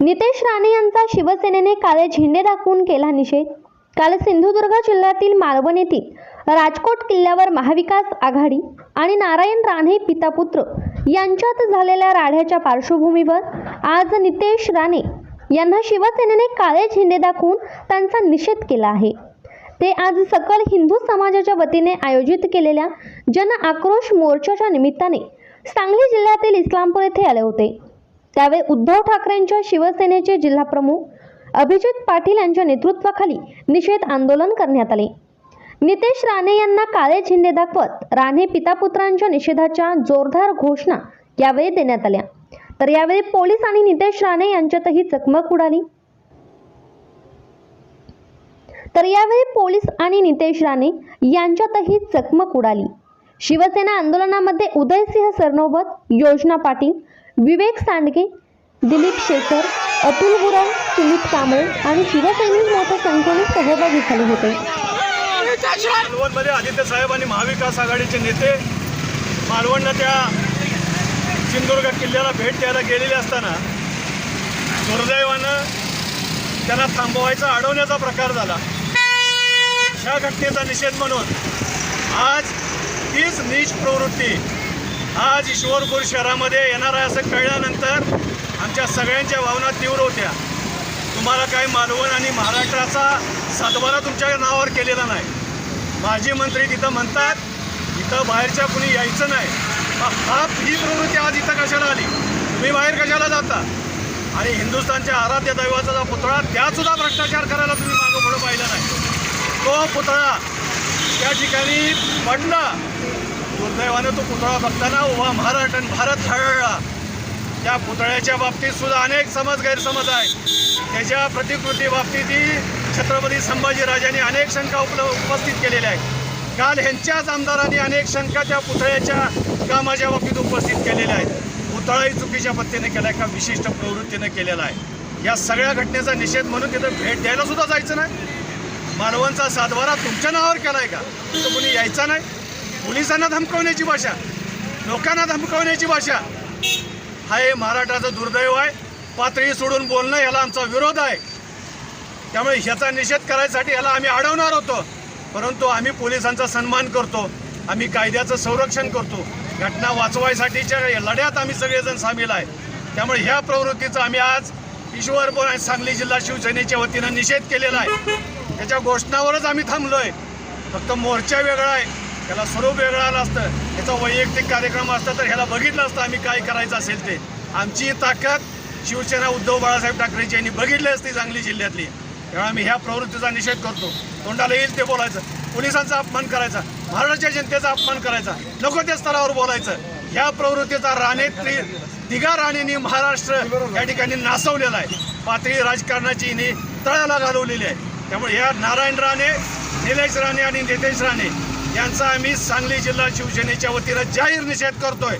नितेश राणे यांचा शिवसेनेने काळे झेंडे दाखवून केला निषेध. काल सिंधुदुर्ग जिल्ह्यातील मालवण येथील राजकोट किल्ल्यावर महाविकास आघाडी आणि नारायण राणे पितापुत्र यांच्यात झालेल्या राढ्याच्या पार्श्वभूमीवर आज नितेश राणे यांना शिवसेनेने काळे झेंडे दाखवून त्यांचा निषेध केला आहे. ते आज सकल हिंदू समाजाच्या वतीने आयोजित केलेल्या जन आक्रोश मोर्चाच्या निमित्ताने सांगली जिल्ह्यातील इस्लामपूर येथे आले होते. त्यावेळी उद्धव ठाकरेंच्या शिवसेनेचे जिल्हाप्रमुख अभिजित पाटील यांच्या नेतृत्वाखाली निषेध आंदोलन करण्यात आले. नितेश राणे यांना काळे झेंडे दाखवत राणे पितापुत्रांच्या निषेधाच्या जोरदार घोषणा यावेळी देण्यात आल्या. तर यावेळी पोलीस आणि नितेश राणे यांच्यातही चकमक उडाली. तर यावेळी पोलीस आणि नितेश राणे यांच्यातही चकमक उडाली. शिवसेना आंदोलनामध्ये उदयसिंह सरनोबत योजना पाटील विवेक सांडगे दिलीप शेखर अतुल गुराव सुमित कांबळे आणि शिवसैनिक मोठ्या संख्येने सहभागी झाले होते. मालवणमध्ये आदित्य साहेब आणि महाविकास आघाडीचे नेते मालवणला त्या सिंधुदुर्ग किल्ल्याला भेट द्यायला गेलेले असताना दुर्दैवानं त्यांना थांबवायचा अडवण्याचा प्रकार झाला. ह्या घटनेचा निषेध म्हणून आज तीच नीच प्रवृत्ती आज ईश्वरपूर शहरामध्ये येणार आहे असं कळल्यानंतर आमच्या सगळ्यांच्या भावना तीव्र होत्या. तुम्हाला काय मालवण आणि महाराष्ट्राचा सातबारा तुमच्या नावावर केलेला नाही. माजी मंत्री तिथं म्हणतात इथं बाहेरच्या कुणी यायचं नाही. हा ही प्रवृत्ती आज इथं कशाला आली? तुम्ही बाहेर कशाला जाता? आणि हिंदुस्थानच्या आराध्य दैवाचा जो पुतळा त्यासुद्धा भ्रष्टाचार करायला तुम्ही मागं पुढं पाहिलं नाही. तो पुतळा त्या ठिकाणी पडला. दुर्दैवाने तो पुतळा बघताना उभा महाराष्ट्र आणि भारत हळहळला. त्या पुतळ्याच्या बाबतीत सुद्धा अनेक समज गैरसमज आहे त्याच्या प्रतिकृती बाबतीतही छत्रपती संभाजीराजांनी अनेक शंका उपल उपस्थित केलेल्या आहेत. काल ह्यांच्याच आमदारांनी अनेक शंका त्या पुतळ्याच्या कामाच्या बाबतीत उपस्थित केलेल्या आहेत. पुतळाही चुकीच्या पद्धतीने केला आहे का विशिष्ट प्रवृत्तीने केलेला आहे. या सगळ्या घटनेचा निषेध म्हणून तिथं भेट द्यायला सुद्धा जायचं नाही. मालवणचा सातबारा तुमच्या नावावर केला आहे का? तो कोणी यायचा नाही. पोलिसांना धमकवण्याची भाषा. लोकांना धमकवण्याची भाषा. हा हे महाराष्ट्राचं दुर्दैव आहे. पातळी सोडून बोलणं याला आमचा विरोध आहे. त्यामुळे ह्याचा निषेध करायसाठी याला आम्ही अडवणार होतो. परंतु आम्ही पोलिसांचा सन्मान करतो. आम्ही कायद्याचं संरक्षण करतो. घटना वाचवायसाठीच्या लढ्यात आम्ही सगळेजण सामील आहे. त्यामुळे ह्या प्रवृत्तीचा आम्ही आज ईश्वरपूर आणि सांगली जिल्हा शिवसेनेच्या वतीनं निषेध केलेला आहे. त्याच्या घोषणावरच आम्ही थांबलो आहे फक्त मोर्चा वेगळा आहे. त्याला स्वरूप वेगळा आलं असतं. त्याचा वैयक्तिक कार्यक्रम असता तर ह्याला बघितलं असतं आम्ही काय करायचं असेल ते. आमची ताकद शिवसेना उद्धव बाळासाहेब ठाकरेची यांनी बघितली असती सांगली जिल्ह्यातली. त्यामुळे आम्ही ह्या प्रवृत्तीचा निषेध करतो. तोंडाला येईल ते बोलायचं. पोलिसांचा अपमान करायचा. महाराष्ट्राच्या जनतेचा अपमान करायचा. नको त्या स्तरावर बोलायचं. ह्या प्रवृत्तीचा राणे त्रि तिघा राणींनी महाराष्ट्र या ठिकाणी नासवलेला आहे. पातळी राजकारणाची हिने तळाला घालवलेली आहे. त्यामुळे ह्या नारायण राणे निलेश राणे आणि नितेश राणे यांचा आम्ही सांगली जिल्हा शिवसेनेच्या वतीनं जाहीर निषेध करतोय.